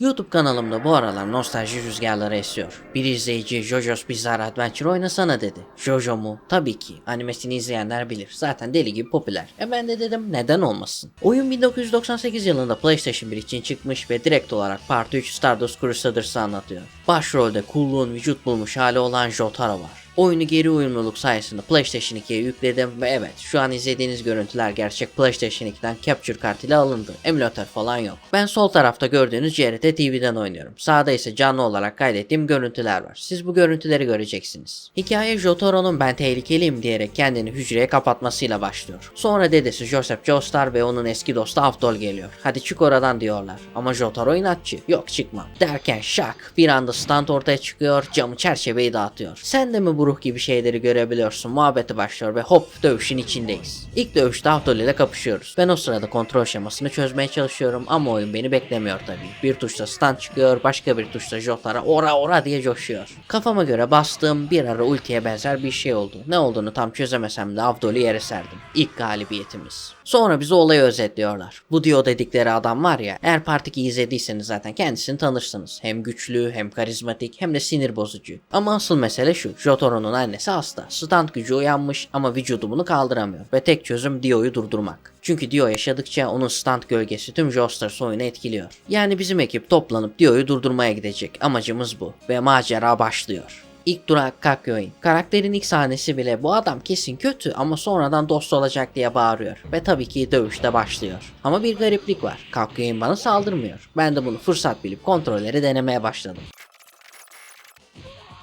YouTube kanalımda bu aralar nostalji rüzgarları esiyor. Bir izleyici JoJo's Bizarre Adventure oynasana dedi. Jojo mu? Tabii ki. Animesini izleyenler bilir. Zaten deli gibi popüler. E ben de dedim neden olmasın. Oyun 1998 yılında PlayStation 1 için çıkmış ve direkt olarak Part 3 Stardust Crusaders'ı anlatıyor. Başrolde kulluğun vücut bulmuş hali olan Jotaro var. Oyunu geri uyumluluk sayesinde PlayStation 2'ye yükledim ve evet şu an izlediğiniz görüntüler gerçek PlayStation 2'den capture kartıyla alındı. Emülatör falan yok. Ben sol tarafta gördüğünüz CRT TV'den oynuyorum. Sağda ise canlı olarak kaydettiğim görüntüler var. Siz bu görüntüleri göreceksiniz. Hikaye Jotaro'nun ben tehlikeliyim diyerek kendini hücreye kapatmasıyla başlıyor. Sonra dedesi Joseph Joestar ve onun eski dostu Avdol geliyor. Hadi çık oradan diyorlar. Ama Jotaro inatçı. Yok çıkmam. Derken şak bir anda stand ortaya çıkıyor camı çerçeveyi dağıtıyor. Sen de mi bu ruh gibi şeyleri görebiliyorsun muhabbeti başlıyor ve hop dövüşün içindeyiz. İlk dövüşte Avdol ile kapışıyoruz. Ben o sırada kontrol şemasını çözmeye çalışıyorum ama oyun beni beklemiyor tabii. Bir tuşta stand çıkıyor başka bir tuşta Jotaro ora ora diye coşuyor. Kafama göre bastığım bir ara ultiye benzer bir şey oldu. Ne olduğunu tam çözemesem de Avdol'ü yere serdim. İlk galibiyetimiz. Sonra bize olayı özetliyorlar. Bu Dio dedikleri adam var ya eğer Part 2'yi izlediyseniz zaten kendisini tanırsınız. Hem güçlü hem karizmatik hem de sinir bozucu. Ama asıl mesele şu. Jotaro'nun annesi hasta. Stand gücü uyanmış ama vücudu bunu kaldıramıyor. Ve tek çözüm Dio'yu durdurmak. Çünkü Dio yaşadıkça onun stand gölgesi tüm Josters oyunu etkiliyor. Yani bizim ekip toplanıp Dio'yu durdurmaya gidecek. Amacımız bu. Ve macera başlıyor. İlk durak Kakyoin. Karakterin ilk sahnesi bile bu adam kesin kötü ama sonradan dost olacak diye bağırıyor. Ve tabii ki dövüşte başlıyor. Ama bir gariplik var. Kakyoin bana saldırmıyor. Ben de bunu fırsat bilip kontrolleri denemeye başladım.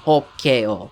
Hop KO.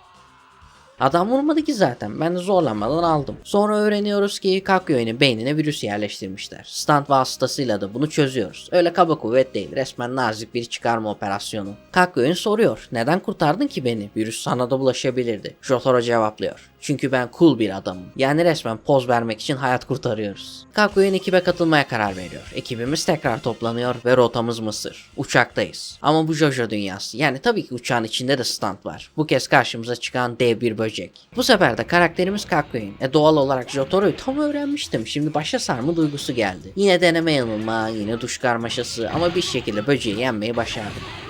Adam vurmadı ki zaten. Ben de zorlanmadan aldım. Sonra öğreniyoruz ki Kakyoin'in beynine virüs yerleştirmişler. Stand vasıtasıyla da bunu çözüyoruz. Öyle kaba kuvvet değil. Resmen nazik bir çıkarma operasyonu. Kakyoin soruyor. Neden kurtardın ki beni? Virüs sana da bulaşabilirdi. Jotaro cevaplıyor. Çünkü ben cool bir adamım. Yani resmen poz vermek için hayat kurtarıyoruz. Kakyoin ekibe katılmaya karar veriyor. Ekibimiz tekrar toplanıyor ve rotamız Mısır. Uçaktayız. Ama bu Jojo dünyası. Yani tabii ki uçağın içinde de stand var. Bu kez karşımıza çıkan dev bir böcek. Bu sefer de karakterimiz Kakyoin. E doğal olarak Jotaro'yu tam öğrenmiştim. Şimdi başa sarma duygusu geldi. Yine deneme yanılma, yine duş karmaşası ama bir şekilde böceği yenmeyi başardık.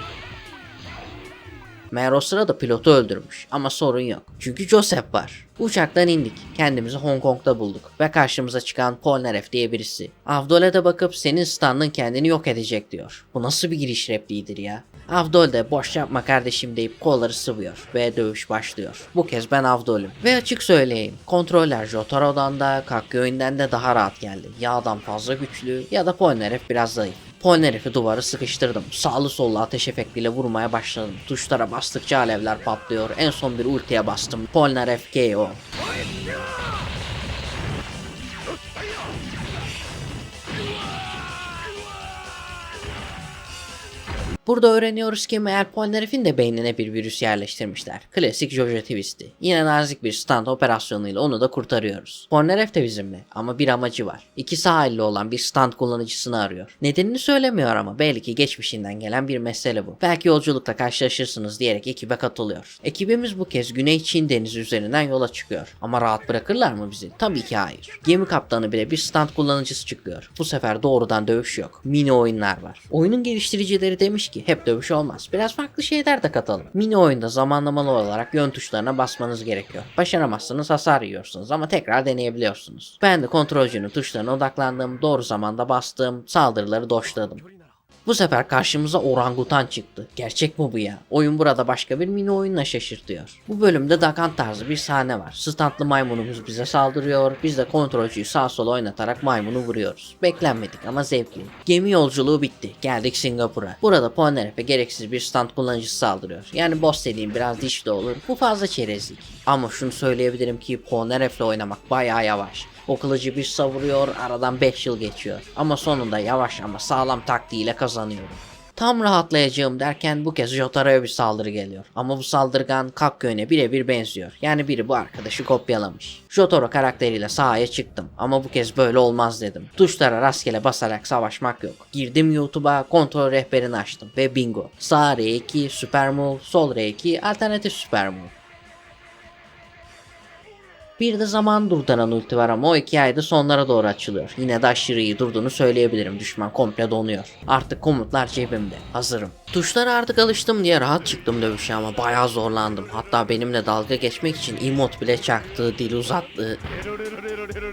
Meğer o sırada pilotu öldürmüş ama sorun yok. Çünkü Joseph var. Uçaktan indik. Kendimizi Hong Kong'da bulduk. Ve karşımıza çıkan Polnareff diye birisi. Avdol'e de bakıp senin standın kendini yok edecek diyor. Bu nasıl bir giriş repliğidir ya? Avdol de boş yapma kardeşim deyip kolları sıvıyor ve dövüş başlıyor. Bu kez ben Avdol'üm. Ve açık söyleyeyim kontroller Jotaro'dan da Kakyoin'den de daha rahat geldi. Ya adam fazla güçlü ya da Polnareff biraz zayıf. Polnareff'i duvarı sıkıştırdım. Sağlı sollu ateş efektiyle vurmaya başladım. Tuşlara bastıkça alevler patlıyor. En son bir ultiye bastım. Polnareff KO. Burada öğreniyoruz ki meğer Polnareff'in de beynine bir virüs yerleştirmişler. Klasik Jojo twist'i. Yine nazik bir stand operasyonuyla onu da kurtarıyoruz. Polnareff de bizimle ama bir amacı var. İki sahilli olan bir stand kullanıcısını arıyor. Nedenini söylemiyor ama belki geçmişinden gelen bir mesele bu. Belki yolculukta karşılaşırsınız diyerek ekibe katılıyor. Ekibimiz bu kez Güney Çin denizi üzerinden yola çıkıyor. Ama rahat bırakırlar mı bizi? Tabii ki hayır. Gemi kaptanı bile bir stand kullanıcısı çıkıyor. Bu sefer doğrudan dövüş yok. Mini oyunlar var. Oyunun geliştiricileri demiş ki hep dövüş olmaz. Biraz farklı şeyler de katalım. Mini oyunda zamanlamalı olarak yön tuşlarına basmanız gerekiyor. Başaramazsınız hasar yiyorsunuz ama tekrar deneyebiliyorsunuz. Ben de kontrolcünün tuşlarına odaklandım, doğru zamanda bastım, saldırıları doşladım. Bu sefer karşımıza orangutan çıktı. Gerçek mi bu ya? Oyun burada başka bir mini oyunla şaşırtıyor. Bu bölümde Dakan tarzı bir sahne var. Standlı maymunumuz bize saldırıyor. Biz de kontrolcüyü sağ sola oynatarak maymunu vuruyoruz. Beklenmedik ama zevkli. Gemi yolculuğu bitti. Geldik Singapur'a. Burada Polnareff'e gereksiz bir stand kullanıcısı saldırıyor. Yani boss dediğim biraz dişli olur. Bu fazla çerezlik. Ama şunu söyleyebilirim ki Polnareff'le oynamak bayağı yavaş. O kılıcı bir savuruyor, aradan 5 yıl geçiyor. Ama sonunda yavaş ama sağlam taktiğiyle kazanıyorum. Tam rahatlayacağım derken bu kez Jotaro'ya bir saldırı geliyor. Ama bu saldırgan Kakyoin'e birebir benziyor. Yani biri bu arkadaşı kopyalamış. Jotaro karakteriyle sahaya çıktım. Ama bu kez böyle olmaz dedim. Tuşlara rastgele basarak savaşmak yok. Girdim YouTube'a kontrol rehberini açtım ve bingo. Sağ R2 Super Move, sol R2 alternatif Super Move. Bir de zaman durduran ulti var ama o hikayede sonlara doğru açılıyor. Yine de aşırı durduğunu söyleyebilirim. Düşman komple donuyor. Artık komutlar cebimde. Hazırım. Tuşlara artık alıştım diye rahat çıktım dövüşe ama bayağı zorlandım. Hatta benimle dalga geçmek için emot bile çaktı, dil uzattı.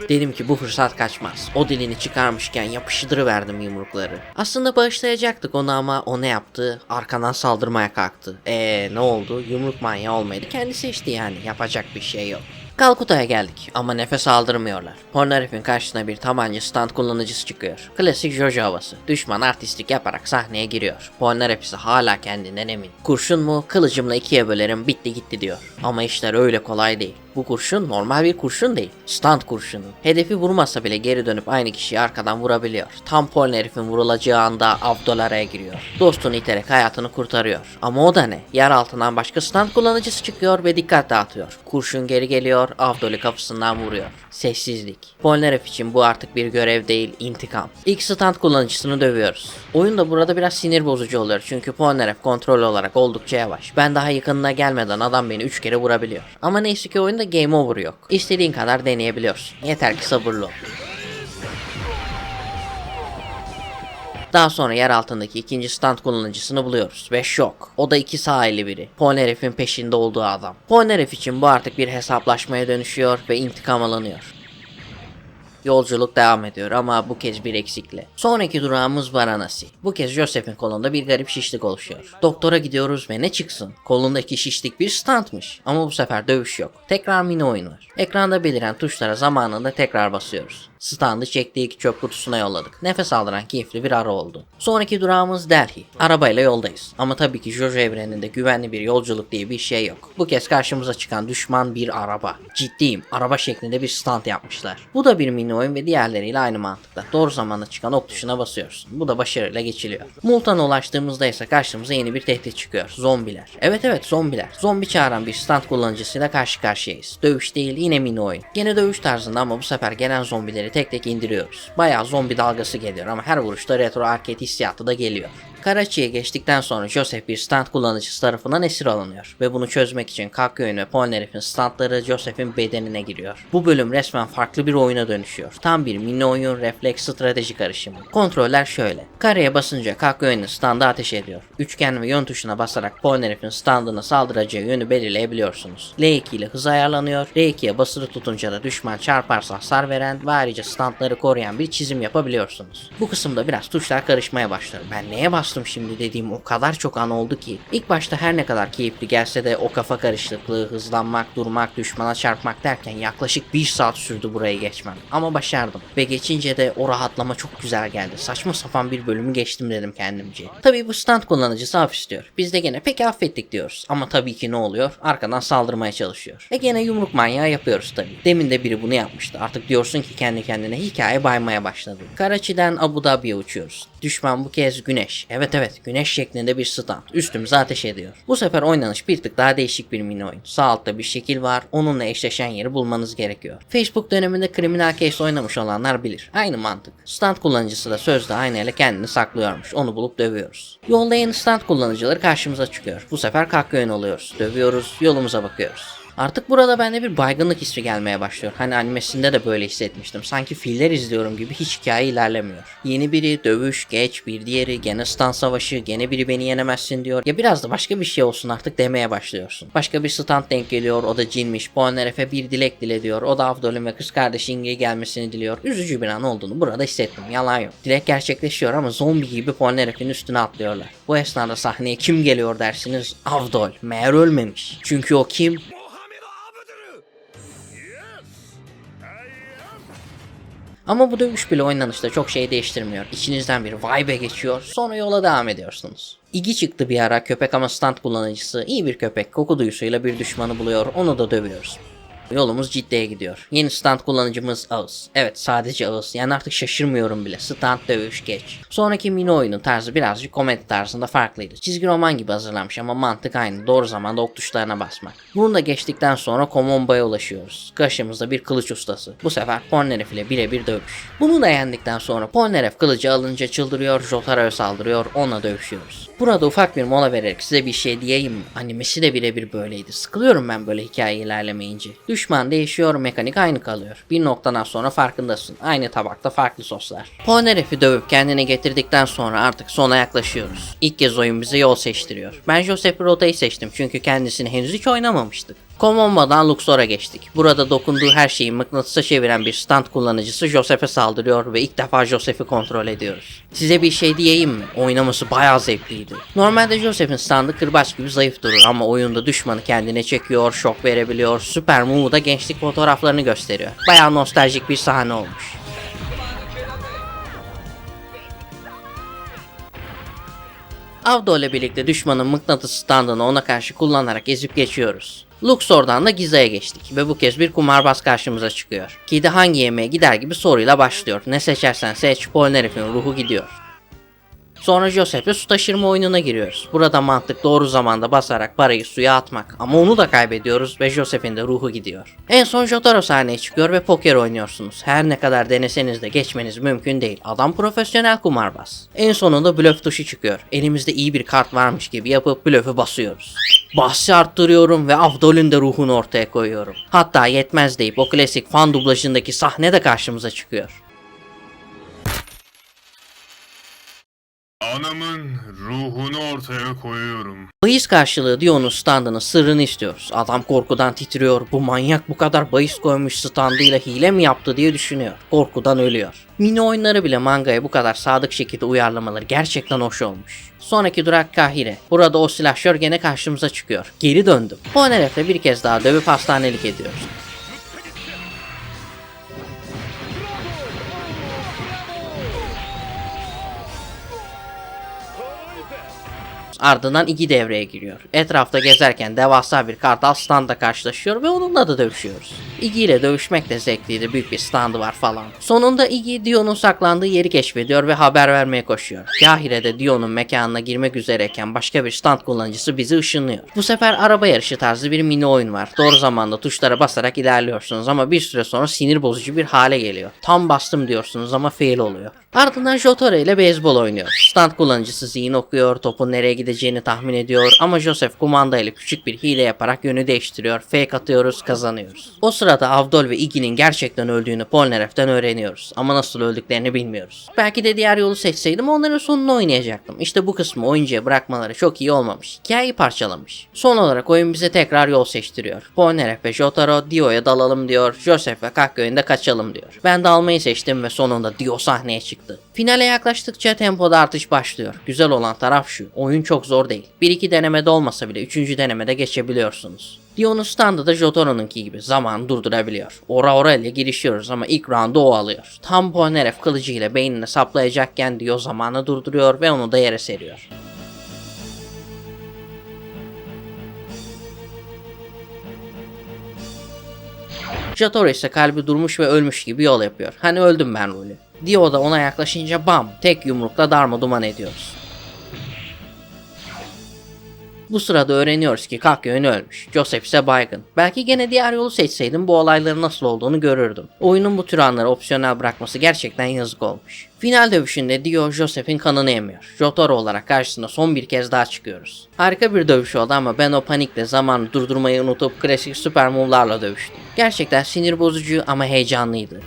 Dedim ki bu fırsat kaçmaz. O dilini çıkarmışken yapıştırıverdim yumrukları. Aslında bağışlayacaktık onu ama o ne yaptı? Arkadan saldırmaya kalktı. Eee ne oldu? Yumruk manyağı olmaydı. Kendi seçti yani. Yapacak bir şey yok. Kalkuta'ya geldik ama nefes aldırmıyorlar. Polnareff'in karşısına bir tabanca stand kullanıcısı çıkıyor. Klasik Jojo havası. Düşman artistlik yaparak sahneye giriyor. Polnareff ise hala kendinden emin. Kurşun mu? Kılıcımla ikiye bölerim bitti gitti diyor. Ama işler öyle kolay değil. Bu kurşun normal bir kurşun değil. Stand kurşunu. Hedefi vurmasa bile geri dönüp aynı kişiyi arkadan vurabiliyor. Tam Polnareff'in vurulacağı anda Avdol araya giriyor. Dostunu iterek hayatını kurtarıyor. Ama o da ne? Yer altından başka stand kullanıcısı çıkıyor ve dikkat dağıtıyor. Kurşun geri geliyor, Avdol'ü kapısından vuruyor. Sessizlik. Polnareff için bu artık bir görev değil, intikam. İlk stand kullanıcısını dövüyoruz. Oyun da burada biraz sinir bozucu oluyor çünkü Polnareff kontrol olarak oldukça yavaş. Ben daha yakınına gelmeden adam beni 3 kere vurabiliyor. Ama neyse ki oyunda game over yok. İstediğin kadar deneyebiliyorsun. Yeter ki sabırlı ol. Daha sonra yer altındaki ikinci stand kullanıcısını buluyoruz ve şok. O da iki sahili biri. Polnareff'in peşinde olduğu adam. Polnareff için bu artık bir hesaplaşmaya dönüşüyor ve intikam alınıyor. Yolculuk devam ediyor ama bu kez bir eksikle. Sonraki durağımız Varanasi. Bu kez Joseph'in kolunda bir garip şişlik oluşuyor. Doktora gidiyoruz ve ne çıksın? Kolundaki şişlik bir standmış. Ama bu sefer dövüş yok. Tekrar mini oyun var. Ekranda beliren tuşlara zamanında tekrar basıyoruz. Standı çektik çöp kutusuna yolladık. Nefes aldıran keyifli bir ara oldu. Sonraki durağımız Delhi. Arabayla yoldayız. Ama tabii ki Jojo evreninde güvenli bir yolculuk diye bir şey yok. Bu kez karşımıza çıkan düşman bir araba. Ciddiyim. Araba şeklinde bir stand yapmışlar. Bu da bir mini oyun ve diğerleriyle aynı mantıkta. Doğru zamanda çıkan ok tuşuna basıyorsun. Bu da başarıyla geçiliyor. Multan'a ulaştığımızda ise karşımıza yeni bir tehdit çıkıyor. Zombiler. Evet evet zombiler. Zombi çağıran bir stand kullanıcısıyla karşı karşıyayız. Dövüş değil yine mini oyun. Gene dövüş tarzında ama bu sefer gelen zombileri tek tek indiriyoruz. Bayağı zombi dalgası geliyor ama her vuruşta retro arcade hissiyatı da geliyor. Karachi'ye geçtikten sonra Joseph bir stand kullanıcısı tarafından esir alınıyor ve bunu çözmek için Kakyoin ve Polnareff'in standları Joseph'in bedenine giriyor. Bu bölüm resmen farklı bir oyuna dönüşüyor. Tam bir mini oyun refleks strateji karışımı. Kontroller şöyle. Kareye basınca Kakyoin'in standı ateş ediyor. Üçgen ve yön tuşuna basarak Polnareff'in standına saldıracağı yönü belirleyebiliyorsunuz. L2 ile hız ayarlanıyor. R2'ye basılı tutunca da düşman çarparsa hasar veren ve ayrıca standları koruyan bir çizim yapabiliyorsunuz. Bu kısımda biraz tuşlar karışmaya başlıyor. Ben neye bastım şimdi dediğim o kadar çok an oldu ki. İlk başta her ne kadar keyifli gelse de o kafa karışıklığı, hızlanmak, durmak, düşmana çarpmak derken yaklaşık bir saat sürdü buraya geçmem. Ama başardım. Ve geçince de o rahatlama çok güzel geldi. Saçma sapan bir bölümü geçtim dedim kendimce. Tabii bu stand kullanıcısı af istiyor. Biz de gene peki affettik diyoruz. Ama tabii ki ne oluyor? Arkadan saldırmaya çalışıyor. E gene yumruk manyağı yapıyoruz tabii. Demin de biri bunu yapmıştı. Artık diyorsun ki kendi kendine hikaye baymaya başladı. Karachi'den Abu Dhabi'ye uçuyoruz. Düşman bu kez güneş. Evet evet güneş şeklinde bir stand. Üstümüze ateş ediyor. Bu sefer oynanış bir tık daha değişik bir mini oyun. Sağ altta bir şekil var. Onunla eşleşen yeri bulmanız gerekiyor. Facebook döneminde kriminal case oynamış olanlar bilir. Aynı mantık. Stand kullanıcısı da sözde aynayla kendini saklıyormuş. Onu bulup dövüyoruz. Yolda yeni stand kullanıcıları karşımıza çıkıyor. Bu sefer kakyoin oluyoruz. Dövüyoruz. Yolumuza bakıyoruz. Artık burada bende bir baygınlık hissi gelmeye başlıyor. Hani animesinde de böyle hissetmiştim. Sanki filler izliyorum gibi hiç hikaye ilerlemiyor. Yeni biri dövüş geç bir diğeri gene stand savaşı gene biri beni yenemezsin diyor. Ya biraz da başka bir şey olsun artık demeye başlıyorsun. Başka bir stand denk geliyor o da cinmiş. Polnareff'e bir dilek dile diyor. O da Avdol'ün ve kız kardeşi Inge'ye gelmesini diliyor. Üzücü bir an olduğunu burada hissettim. Yalan yok. Dilek gerçekleşiyor ama zombi gibi Polnareff'in üstüne atlıyorlar. Bu esnada sahneye kim geliyor dersiniz? Avdol. Meğer ölmemiş. Çünkü o kim? Ama bu dövüş bile oynanışta çok şey değiştirmiyor. İçinizden bir vay be geçiyor sonra yola devam ediyorsunuz. İgi çıktı bir ara köpek ama stand kullanıcısı iyi bir köpek koku duyusuyla bir düşmanı buluyor onu da dövüyoruz. Yolumuz ciddiye gidiyor. Yeni stand kullanıcımız Ağız. Evet sadece Ağız. Yani artık şaşırmıyorum bile. Stand dövüş geç. Sonraki mini oyunun tarzı birazcık komedi tarzında farklıydı. Çizgi roman gibi hazırlanmış ama mantık aynı. Doğru zamanda ok tuşlarına basmak. Bunu da geçtikten sonra Komomba'ya ulaşıyoruz. Karşımızda bir kılıç ustası. Bu sefer Polnareff ile birebir dövüş. Bunu da yendikten sonra Polnareff kılıcı alınca çıldırıyor, Jotaro'ya saldırıyor, onunla dövüşüyoruz. Burada ufak bir mola vererek size bir şey diyeyim. Animesi de birebir böyleydi. Sıkılıyorum ben böyle hikaye ilerlemeyince. Düşman değişiyor, mekanik aynı kalıyor. Bir noktadan sonra farkındasın. Aynı tabakta farklı soslar. Polnareff'i dövüp kendine getirdikten sonra artık sona yaklaşıyoruz. İlk kez oyun bize yol seçtiriyor. Ben Joseph Rota'yı seçtim çünkü kendisini henüz hiç oynamamıştık. Komonba'dan Luxor'a geçtik. Burada dokunduğu her şeyi mıknatısa çeviren bir stand kullanıcısı Joseph'e saldırıyor ve ilk defa Joseph'i kontrol ediyoruz. Size bir şey diyeyim mi? Oynaması bayağı zevkliydi. Normalde Joseph'in standı kırbaç gibi zayıf durur ama oyunda düşmanı kendine çekiyor, şok verebiliyor, süper move'u da gençlik fotoğraflarını gösteriyor. Bayağı nostaljik bir sahne olmuş. Avdo ile birlikte düşmanın mıknatıs standını ona karşı kullanarak ezip geçiyoruz. Luxor'dan da Giza'ya geçtik ve bu kez bir kumarbaz karşımıza çıkıyor. Kidi hangi yemeğe gider gibi soruyla başlıyor. Ne seçersen seç, Polnareff'in ruhu gidiyor. Sonra Joseph'le su taşırma oyununa giriyoruz. Burada mantık doğru zamanda basarak parayı suya atmak ama onu da kaybediyoruz ve Joseph'in de ruhu gidiyor. En son Jotaro sahneye çıkıyor ve poker oynuyorsunuz. Her ne kadar deneseniz de geçmeniz mümkün değil. Adam profesyonel kumarbaz. En sonunda blöf tuşu çıkıyor. Elimizde iyi bir kart varmış gibi yapıp blöfü basıyoruz. Bahsi arttırıyorum ve Avdol'ün de ruhunu ortaya koyuyorum. Hatta yetmez deyip o klasik fan dublajındaki sahne de karşımıza çıkıyor. Anamın ruhunu ortaya koyuyorum. Bahis karşılığı Dion'un standının sırrını istiyoruz. Adam korkudan titriyor. Bu manyak bu kadar bahis koymuş standıyla hile mi yaptı diye düşünüyor. Korkudan ölüyor. Mini oyunları bile mangaya bu kadar sadık şekilde uyarlamaları gerçekten hoş olmuş. Sonraki durak Kahire. Burada o silahşör gene karşımıza çıkıyor. Geri döndüm. Polnareff'le bir kez daha dövüp hastanelik ediyoruz. Ardından iki devreye giriyor. Etrafta gezerken devasa bir kartal standla karşılaşıyor ve onunla da dövüşüyoruz. Iggy ile dövüşmek de zevkliydi. Büyük bir standı var falan. Sonunda Iggy Dion'un saklandığı yeri keşfediyor ve haber vermeye koşuyor. Kahire de Dion'un mekanına girmek üzereyken başka bir stand kullanıcısı bizi ışınlıyor. Bu sefer araba yarışı tarzı bir mini oyun var. Doğru zamanda tuşlara basarak ilerliyorsunuz ama bir süre sonra sinir bozucu bir hale geliyor. Tam bastım diyorsunuz ama fail oluyor. Ardından Jotaro ile beyzbol oynuyor. Stand kullanıcısı zihin okuyor, topun nereye gideceğini tahmin ediyor ama Joseph kumanda ile küçük bir hile yaparak yönü değiştiriyor. Fake atıyoruz, kazanıyoruz. O sırada Avdol ve Iggy'nin gerçekten öldüğünü Polnareff'ten öğreniyoruz ama nasıl öldüklerini bilmiyoruz. Belki de diğer yolu seçseydim onların sonunu oynayacaktım. İşte bu kısmı oyuncuya bırakmaları çok iyi olmamış. Hikayeyi parçalamış. Son olarak oyun bize tekrar yol seçtiriyor. Polnareff ve Jotaro Dio'ya dalalım diyor. Joseph ve Kakköy'ünde kaçalım diyor. Ben dalmayı seçtim ve sonunda Dio sahneye çıktı. Finale yaklaştıkça tempoda artış başlıyor. Güzel olan taraf şu. Oyun çok zor değil. Bir iki denemede olmasa bile üçüncü denemede geçebiliyorsunuz. Dion'un standı da Jotaro'nunki gibi zaman durdurabiliyor. Ora ora ile girişiyoruz ama ilk roundu o alıyor. Tam Polnareff kılıcıyla beynine saplayacakken Dio zamanı durduruyor ve onu da yere seriyor. Jotaro ise kalbi durmuş ve ölmüş gibi yol yapıyor. Hani öldüm ben rolü. Dio da ona yaklaşınca bam tek yumrukla darma duman ediyoruz. Bu sırada öğreniyoruz ki Kakyoin ölmüş. Joseph ise baygın. Belki gene diğer yolu seçseydim bu olayların nasıl olduğunu görürdüm. Oyunun bu tür anları opsiyonel bırakması gerçekten yazık olmuş. Final dövüşünde Dio Joseph'in kanını emiyor. Jotaro olarak karşısına son bir kez daha çıkıyoruz. Harika bir dövüş oldu ama ben o panikle zamanı durdurmayı unutup klasik süper move'larla dövüştüm. Gerçekten sinir bozucu ama heyecanlıydı.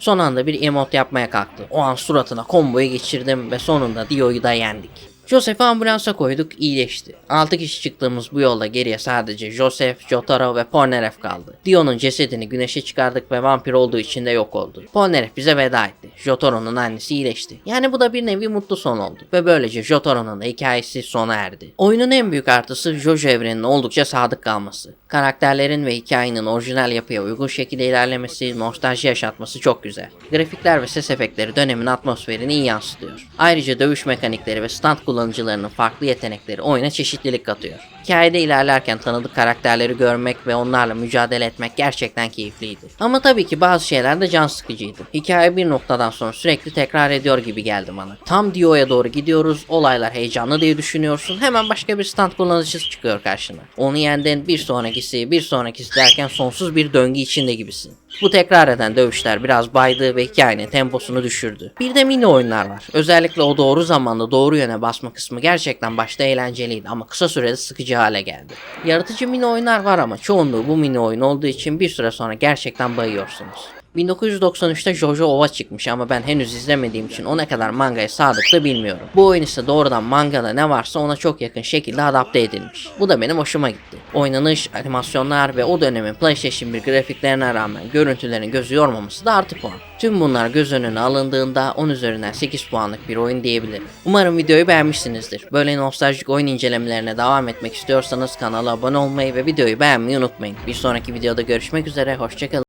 Son anda bir emot yapmaya kalktı. O an suratına komboyu geçirdim ve sonunda Dio'yu da yendik. Joseph'i ambulansa koyduk iyileşti. 6 kişi çıktığımız bu yolda geriye sadece Joseph, Jotaro ve Polnareff kaldı. Dio'nun cesedini güneşe çıkardık ve vampir olduğu için de yok oldu. Polnareff bize veda etti. Jotaro'nun annesi iyileşti. Yani bu da bir nevi mutlu son oldu. Ve böylece Jotaro'nun hikayesi sona erdi. Oyunun en büyük artısı Jojo evreninin oldukça sadık kalması. Karakterlerin ve hikayenin orijinal yapıya uygun şekilde ilerlemesi, nostalji yaşatması çok güzel. Grafikler ve ses efektleri dönemin atmosferini iyi yansıtıyor. Ayrıca dövüş mekanikleri ve stand kullanıcılarının farklı yetenekleri oyuna çeşitlilik katıyor. Hikayede ilerlerken tanıdık karakterleri görmek ve onlarla mücadele etmek gerçekten keyifliydi. Ama tabii ki bazı şeyler de can sıkıcıydı. Hikaye bir noktadan sonra sürekli tekrar ediyor gibi geldi bana. Tam Dio'ya doğru gidiyoruz, olaylar heyecanlı diye düşünüyorsun, hemen başka bir stand kullanıcısı çıkıyor karşına. Onu yendin, bir sonrakisi, bir sonrakisi derken sonsuz bir döngü içinde gibisin. Bu tekrar eden dövüşler biraz baydı ve hikayenin temposunu düşürdü. Bir de mini oyunlar var. Özellikle o doğru zamanda doğru yöne basma kısmı gerçekten başta eğlenceliydi ama kısa sürede sıkıcı hale geldi. Yaratıcı mini oyunlar var ama çoğunluğu bu mini oyun olduğu için bir süre sonra gerçekten bayıyorsunuz. 1993'te Jojo Ova çıkmış ama ben henüz izlemediğim için o ne kadar mangaya sadık bilmiyorum. Bu oyun ise doğrudan mangada ne varsa ona çok yakın şekilde adapte edilmiş. Bu da benim hoşuma gitti. Oynanış, animasyonlar ve o dönemin PlayStation 1 grafiklerine rağmen görüntülerin gözü yormaması da artı puan. Tüm bunlar göz önüne alındığında 10 üzerinden 8 puanlık bir oyun diyebilirim. Umarım videoyu beğenmişsinizdir. Böyle nostaljik oyun incelemelerine devam etmek istiyorsanız kanala abone olmayı ve videoyu beğenmeyi unutmayın. Bir sonraki videoda görüşmek üzere, hoşçakalın.